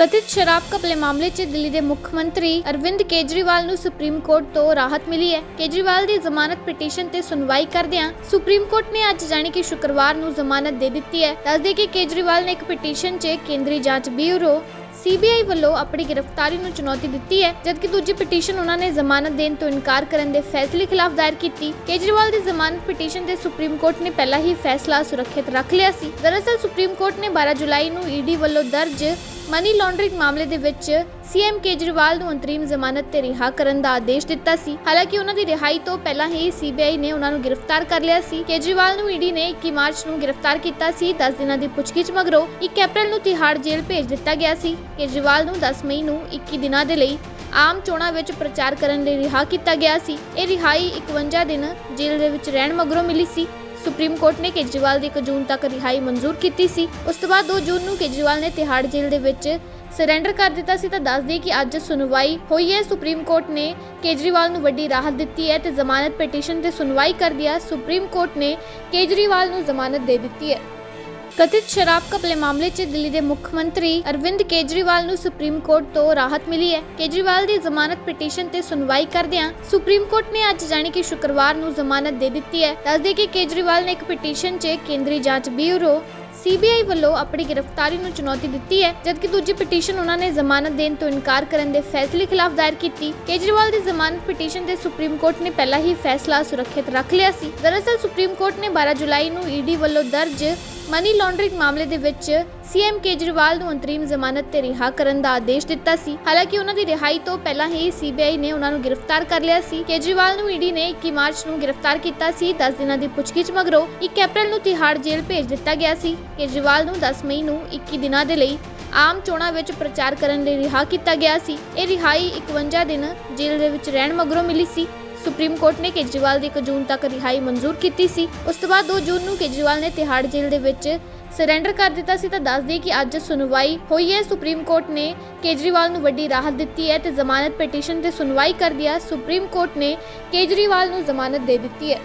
ਕਥਿਤ ਸ਼ਰਾਬ ਘਪਲੇ ਮਾਮਲੇ 'ਚ ਦਿੱਲੀ ਦੇ ਮੁੱਖ ਮੰਤਰੀ ਅਰਵਿੰਦ ਕੇਜਰੀਵਾਲ ਨੂੰ ਸੁਪਰੀਮ ਕੋਰਟ ਤੋਂ ਰਾਹਤ ਮਿਲੀ ਹੈ। ਕੇਜਰੀਵਾਲ ਦੀ ਜ਼ਮਾਨਤ ਪਟੀਸ਼ਨ ਤੇ ਸੁਣਵਾਈ ਕਰਦਿਆਂ ਸੁਪਰੀਮ ਕੋਰਟ ਨੇ ਅੱਜ ਜਾਣੀ ਕਿ ਸ਼ੁੱਕਰਵਾਰ ਨੂੰ ਜ਼ਮਾਨਤ ਦੇ ਦਿੱਤੀ ਹੈ। ਦੱਸਦੇ ਕਿ ਕੇਜਰੀਵਾਲ ਨੇ ਇੱਕ ਪਟੀਸ਼ਨ 'ਚ ਕੇਂਦਰੀ ਜਾਂਚ ਬਿਊਰੋ ਸੀਬੀਆਈ ਵੱਲੋਂ ਆਪਣੀ ਗ੍ਰਿਫਤਾਰੀ ਨੂੰ ਚੁਣੌਤੀ ਦਿੱਤੀ ਹੈ, ਜਦਕਿ ਦੂਜੀ ਪਟੀਸ਼ਨ ਉਹਨਾਂ ਨੇ ਜ਼ਮਾਨਤ ਦੇਣ ਤੋਂ ਇਨਕਾਰ ਕਰਨ ਦੇ ਫੈਸਲੇ ਖਿਲਾਫ ਦਾਇਰ ਕੀਤੀ। ਕੇਜਰੀਵਾਲ ਦੀ ਜ਼ਮਾਨਤ ਪਟੀਸ਼ਨ ਤੇ ਸੁਪਰੀਮ ਕੋਰਟ ਨੇ ਪਹਿਲਾਂ ਹੀ ਫੈਸਲਾ ਸੁਰੱਖਿਅਤ ਰੱਖ ਲਿਆ ਸੀ। ਦਰਅਸਲ ਸੁਪਰੀਮ ਕੋਰਟ ਨੇ 12 ਜੁਲਾਈ ਨੂੰ ਈਡੀ ਵੱਲੋਂ ਦਰਜ ਮਨੀ ਲਾਂਡਰਿੰਗ ਮਾਮਲੇ ਦੇ ਵਿੱਚ ਸੀਐਮ ਕੇਜਰੀਵਾਲ ਨੂੰ ਅੰਤਰੀਮ ਜ਼ਮਾਨਤ ਤੇ ਰਿਹਾ ਕਰਨ ਦਾ ਆਦੇਸ਼ ਦਿੱਤਾ ਸੀ। ਹਾਲਾਂਕਿ ਉਹਨਾਂ ਦੀ ਰਿਹਾਈ ਤੋਂ ਪਹਿਲਾਂ ਹੀ ਸੀਬੀਆਈ ਨੇ ਉਹਨਾਂ ਨੂੰ ਗ੍ਰਿਫਤਾਰ ਕਰ ਲਿਆ ਸੀ। ਕੇਜਰੀਵਾਲ ਨੂੰ ਈਡੀ ਨੇ 21 ਮਾਰਚ ਨੂੰ ਗ੍ਰਿਫਤਾਰ ਕੀਤਾ ਸੀ। 10 ਦਿਨਾਂ ਦੀ ਪੁੱਛਗਿੱਛ ਮਗਰੋਂ 1 ਅਪ੍ਰੈਲ ਨੂੰ ਤਿਹਾੜ ਜੇਲ੍ਹ ਭੇਜ ਦਿੱਤਾ ਗਿਆ ਸੀ। ਕੇਜਰੀਵਾਲ ਨੂੰ 10 ਮਈ ਨੂੰ 21 ਦਿਨਾਂ ਦੇ ਲਈ ਆਮ ਚੋਣਾਂ ਵਿੱਚ ਪ੍ਰਚਾਰ ਕਰਨ ਲਈ ਰਿਹਾ ਕੀਤਾ ਗਿਆ ਸੀ। ਇਹ ਰਿਹਾਈ 51 ਦਿਨ ਜੇਲ੍ਹ ਦੇ ਵਿੱਚ ਰਹਿਣ ਮਗਰੋਂ ਮਿਲੀ ਸੀ। ਸੁਪਰੀਮ ਕੋਰਟ ਨੇ ਕੇਜਰੀਵਾਲ ਦੀ 1 ਜੂਨ ਤੱਕ ਰਿਹਾਈ ਮਨਜ਼ੂਰ ਕੀਤੀ ਸੀ। ਉਸ ਤੋਂ ਬਾਅਦ 2 ਜੂਨ ਨੂੰ ਕੇਜਰੀਵਾਲ ਨੇ ਤਿਹਾੜ ਜੇਲ੍ਹ ਦੇ ਵਿੱਚ ਸਰੈਂਡਰ ਕਰ ਦਿੱਤਾ ਸੀ। ਤਾਂ ਦੱਸ ਦਈਏ ਕਿ ਅੱਜ ਸੁਣਵਾਈ ਹੋਈ ਹੈ। ਸੁਪਰੀਮ ਕੋਰਟ ਨੇ ਕੇਜਰੀਵਾਲ ਨੂੰ ਵੱਡੀ ਰਾਹਤ ਦਿੱਤੀ ਹੈ ਤੇ ਜ਼ਮਾਨਤ ਪਟੀਸ਼ਨ ਤੇ ਸੁਣਵਾਈ ਕਰਦਿਆਂ ਸੁਪਰੀਮ ਕੋਰਟ ਨੇ ਕੇਜਰੀਵਾਲ ਨੂੰ ਜ਼ਮਾਨਤ ਦੇ ਦਿੱਤੀ ਹੈ। ਕਥਿਤ ਸ਼ਰਾਬ ਘਪਲੇ ਮਾਮਲੇ 'ਚ ਦਿੱਲੀ ਦੇ ਮੁੱਖ ਮੰਤਰੀ ਅਰਵਿੰਦ ਕੇਜਰੀਵਾਲ ਨੂੰ ਸੁਪਰੀਮ ਕੋਰਟ ਤੋਂ ਰਾਹਤ ਮਿਲੀ ਹੈ। ਕੇਜਰੀਵਾਲ ਦੀ ਜ਼ਮਾਨਤ ਪਟੀਸ਼ਨ ਤੇ ਸੁਣਵਾਈ ਕਰਦਿਆਂ ਸੁਪਰੀਮ ਕੋਰਟ ਨੇ ਅੱਜ ਜਾਣੀ ਕਿ ਸ਼ੁੱਕਰਵਾਰ ਨੂੰ ਜ਼ਮਾਨਤ ਦੇ ਦਿੱਤੀ ਹੈ। ਦੱਸਦੇ ਕਿ ਕੇਜਰੀਵਾਲ ਨੇ ਇੱਕ ਪਟੀਸ਼ਨ 'ਚ ਕੇਂਦਰੀ ਜਾਂਚ ਬਿਊਰੋ ਸੀਬੀਆਈ ਵੱਲੋਂ ਆਪਣੀ ਗ੍ਰਿਫਤਾਰੀ ਨੂੰ ਚੁਣੌਤੀ ਦਿੱਤੀ ਹੈ, ਜਦਕਿ ਦੂਜੀ ਪਟੀਸ਼ਨ ਉਹਨਾਂ ਨੇ ਜ਼ਮਾਨਤ ਦੇਣ ਤੋਂ ਇਨਕਾਰ ਕਰਨ ਦੇ ਫੈਸਲੇ ਖਿਲਾਫ ਦਾਇਰ ਕੀਤੀ। ਕੇਜਰੀਵਾਲ ਦੀ ਜ਼ਮਾਨਤ ਪਟੀਸ਼ਨ ਤੇ ਸੁਪਰੀਮ ਕੋਰਟ ਨੇ ਪਹਿਲਾਂ ਹੀ ਫੈਸਲਾ ਸੁਰੱਖਿਅਤ ਰੱਖ ਲਿਆ ਸੀ। ਦਰਅਸਲ ਸੁਪਰੀਮ ਕੋਰਟ ਨੇ 12 ਜੁਲਾਈ ਨੂੰ ਈਡੀ ਵੱਲੋਂ ਦਰਜ ਮਨੀ ਲਾਂਡਰਿੰਗ ਮਾਮਲੇ ਦੇ ਵਿੱਚ ਸੀਐਮ ਕੇਜਰੀਵਾਲ ਨੂੰ ਅੰਤਰੀਮ ਜ਼ਮਾਨਤ ਤੇ ਰਿਹਾ ਕਰਨ ਦਾ ਆਦੇਸ਼ ਦਿੱਤਾ ਸੀ। ਹਾਲਾਂਕਿ ਉਹਨਾਂ ਦੀ ਰਿਹਾਈ ਤੋਂ ਪਹਿਲਾਂ ਹੀ ਸੀਬੀਆਈ ਨੇ ਉਹਨਾਂ ਨੂੰ ਗ੍ਰਿਫਤਾਰ ਕਰ ਲਿਆ ਸੀ। ਕੇਜਰੀਵਾਲ ਨੂੰ ਈਡੀ ਨੇ 21 ਮਾਰਚ ਨੂੰ ਗ੍ਰਿਫਤਾਰ ਕੀਤਾ ਸੀ। 10 ਦਿਨਾਂ ਦੀ ਪੁੱਛਗਿੱਛ ਮਗਰੋਂ 1 ਅਪ੍ਰੈਲ ਨੂੰ ਤਿਹਾੜ ਜੇਲ੍ਹ ਭੇਜ ਦਿੱਤਾ ਗਿਆ ਸੀ। ਕੇਜਰੀਵਾਲ ਨੂੰ 10 ਮਈ ਨੂੰ 21 ਦਿਨਾਂ ਦੇ ਲਈ ਆਮ ਚੋਣਾਂ ਵਿੱਚ ਪ੍ਰਚਾਰ ਕਰਨ ਲਈ ਰਿਹਾ ਕੀਤਾ ਗਿਆ ਸੀ। ਇਹ ਰਿਹਾਈ 51 ਦਿਨ ਜੇਲ੍ਹ ਦੇ ਵਿੱਚ ਰਹਿਣ ਮਗਰੋਂ ਮਿਲੀ ਸੀ। ਸੁਪਰੀਮ ਕੋਰਟ ਨੇ ਕੇਜਰੀਵਾਲ ਦੀ 1 ਜੂਨ ਤੱਕ ਰਿਹਾਈ ਮਨਜ਼ੂਰ ਕੀਤੀ ਸੀ। ਉਸ ਤੋਂ ਬਾਅਦ 2 ਜੂਨ ਨੂੰ ਕੇਜਰੀਵਾਲ ਨੇ ਤਿਹਾੜ ਜੇਲ੍ਹ ਦੇ ਵਿੱਚ ਸਰੈਂਡਰ ਕਰ ਦਿੱਤਾ ਸੀ। ਤਾਂ ਦੱਸ ਦਈਏ ਕਿ ਅੱਜ ਸੁਣਵਾਈ ਹੋਈ ਹੈ। ਸੁਪਰੀਮ ਕੋਰਟ ਨੇ ਕੇਜਰੀਵਾਲ ਨੂੰ ਵੱਡੀ ਰਾਹਤ ਦਿੱਤੀ ਹੈ ਤੇ ਜ਼ਮਾਨਤ ਪਟੀਸ਼ਨ ਤੇ ਸੁਣਵਾਈ ਕਰਦਿਆਂ ਸੁਪਰੀਮ ਕੋਰਟ ਨੇ ਕੇਜਰੀਵਾਲ ਨੂੰ ਜ਼ਮਾਨਤ ਦੇ ਦਿੱਤੀ ਹੈ।